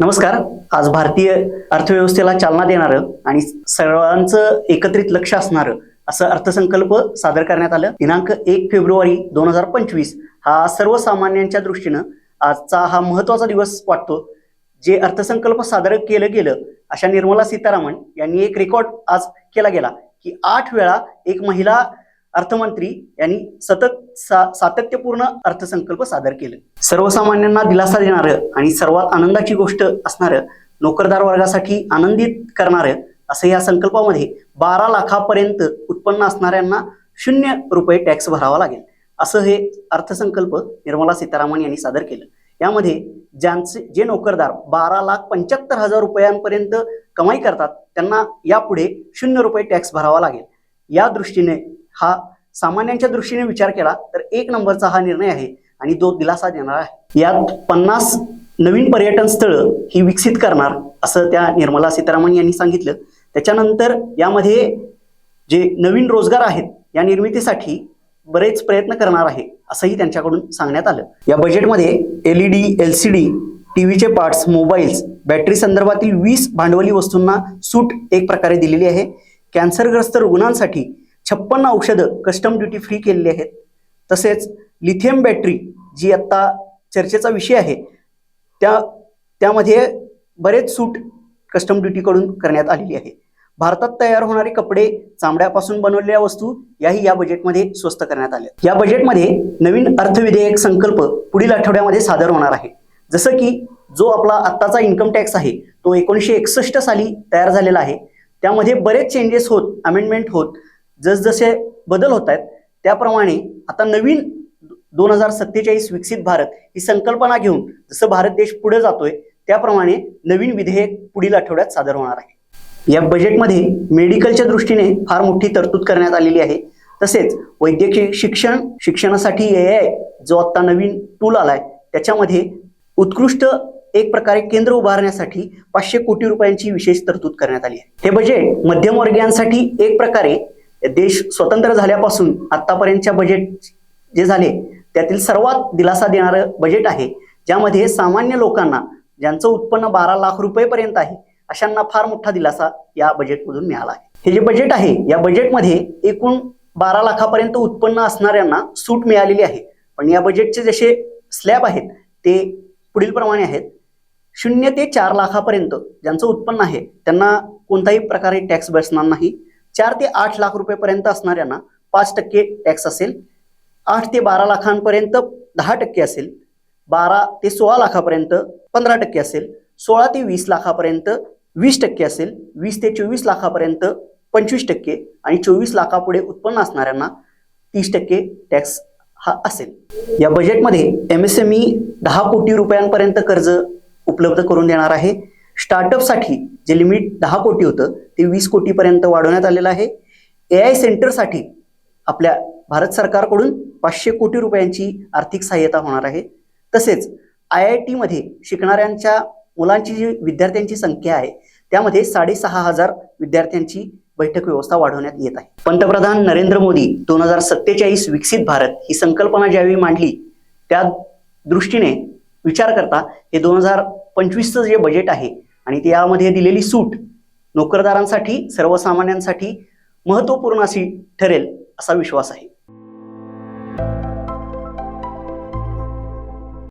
नमस्कार. आज भारतीय अर्थव्यवस्थेला चालना देणारं आणि सर्वांचं एकत्रित लक्ष असणारं असं अर्थसंकल्प सादर करण्यात आलं. दिनांक एक फेब्रुवारी दोन हजार पंचवीस हा सर्वसामान्यांच्या दृष्टीनं आजचा हा महत्त्वाचा दिवस वाटतो. जे अर्थसंकल्प सादर केलं गेलं अशा निर्मला सीतारामन यांनी एक रेकॉर्ड आज केला गेला की आठ वेळा एक महिला अर्थमंत्री यांनी सतत सा सातत्यपूर्ण अर्थसंकल्प सादर केलं. सर्वसामान्यांना दिलासा देणारं आणि सर्वात आनंदाची गोष्ट असणारं नोकरदार वर्गासाठी आनंदित करणारं असं या संकल्पामध्ये बारा लाखापर्यंत उत्पन्न असणाऱ्यांना शून्य रुपये टॅक्स भरावा लागेल असं हे अर्थसंकल्प निर्मला सीतारामन यांनी सादर केलं. यामध्ये ज्यांचे जे नोकरदार बारा लाख पंच्याहत्तर हजार रुपयांपर्यंत कमाई करतात त्यांना यापुढे शून्य रुपये टॅक्स भरावा लागेल. या दृष्टीने हा सामान्यांच्या दृष्टीने विचार केला तर एक नंबरचा हा निर्णय आहे आणि तो दिलासा देणार आहे. यात पन्नास नवीन पर्यटन स्थळं ही विकसित करणार असं त्या निर्मला सीतारामन यांनी सांगितलं. त्याच्यानंतर यामध्ये जे नवीन रोजगार आहेत या निर्मितीसाठी बरेच प्रयत्न करणार आहे असंही त्यांच्याकडून सांगण्यात आलं. या बजेटमध्ये L E D L C D T व्हीचे parts mobiles battery संदर्भातील वीस भांडवली वस्तूंना सूट एक प्रकारे दिलेली आहे. कॅन्सरग्रस्त रुग्णांसाठी छप्पन्न औषधं कस्टम ड्युटी फ्री केलेली आहेत. तसेच लिथियम बॅटरी जी आत्ता चर्चेचा विषय आहे त्या त्यामध्ये बरेच सूट कस्टम ड्युटीकडून करण्यात आलेली आहे. भारतात तयार होणारे कपडे चामड्यापासून बनवलेल्या वस्तू याही या बजेटमध्ये स्वस्त करण्यात आल्या. या बजेटमध्ये नवीन अर्थविधेयक संकल्प पुढील आठवड्यामध्ये सादर होणार आहे. जसं की जो आपला आत्ताचा इन्कम टॅक्स आहे तो एकोणीसशे एकसष्ट साली तयार झालेला आहे. त्यामध्ये बरेच चेंजेस होत अमेंडमेंट होत. जसजसे बदल होत आहेत त्याप्रमाणे आता नवीन दोन हजार सत्तेचाळीस विकसित भारत ही संकल्पना घेऊन जसं भारत देश पुढे जातोय त्याप्रमाणे नवीन विधेयक पुढील आठवड्यात सादर होणार आहे. या बजेटमध्ये मेडिकलच्या दृष्टीने फार मोठी तरतूद करण्यात आलेली आहे. तसेच वैद्यकीय शिक्षण शिक्षणासाठी ए आय जो आता नवीन टूल आलाय त्याच्यामध्ये उत्कृष्ट एक प्रकारे केंद्र उभारण्यासाठी पाचशे कोटी रुपयांची विशेष तरतूद करण्यात आली आहे. हे बजेट मध्यमवर्गीयांसाठी एक प्रकारे देश स्वतंत्र झाल्यापासून आतापर्यंतच्या बजेट जे झाले त्यातील सर्वात दिलासा देणारं बजेट आहे. ज्यामध्ये सामान्य लोकांना ज्यांचं उत्पन्न बारा लाख रुपयेपर्यंत आहे अशांना फार मोठा दिलासा या बजेटमधून मिळाला आहे. हे जे बजेट आहे या बजेटमध्ये एकूण बारा लाखापर्यंत उत्पन्न असणाऱ्यांना सूट मिळालेली आहे. पण या बजेटचे जसे स्लॅब आहेत ते पुढील प्रमाणे आहेत. शून्य ते चार लाखापर्यंत ज्यांचं उत्पन्न आहे त्यांना कोणताही प्रकारे टॅक्स बसणार नाही. चार ते आठ लाख रुपयेपर्यंत असणाऱ्यांना पाच टक्के टॅक्स असेल आठ ते बारा लाखांपर्यंत दहा टक्के असेल बारा ते सोळा लाखापर्यंत पंधरा टक्के असेल सोळा ते वीस लाखापर्यंत वीस टक्के असेल वीस ते चोवीस लाखापर्यंत पंचवीस टक्के आणि चोवीस लाखापुढे उत्पन्न असणाऱ्यांना तीस टक्के टॅक्स हा असेल. या बजेटमध्ये एम एस एम ई दहा कोटी रुपयांपर्यंत कर्ज उपलब्ध करून देणार आहे. स्टार्टअपसाठी जे लिमिट दहा कोटी होतं ते वीस कोटीपर्यंत वाढवण्यात आलेलं आहे. ए आय सेंटरसाठी आपल्या भारत सरकारकडून पाचशे कोटी रुपयांची आर्थिक सहाय्यता होणार आहे. तसेच आय आय टीमध्ये शिकणाऱ्यांच्या मुलांची जी विद्यार्थ्यांची संख्या आहे त्यामध्ये साडेसहा हजार विद्यार्थ्यांची बैठक व्यवस्था वाढवण्यात येत आहे. पंतप्रधान नरेंद्र मोदी दोन हजार सत्तेचाळीस विकसित भारत ही संकल्पना ज्यावेळी मांडली त्या दृष्टीने विचार करता हे दोन हजार पंचवीसचं जे बजेट आहे आणि त्यामध्ये दिलेली सूट नोकरदारांसाठी सर्वसामान्यांसाठी महत्त्वपूर्ण अशी ठरेल असा विश्वास आहे.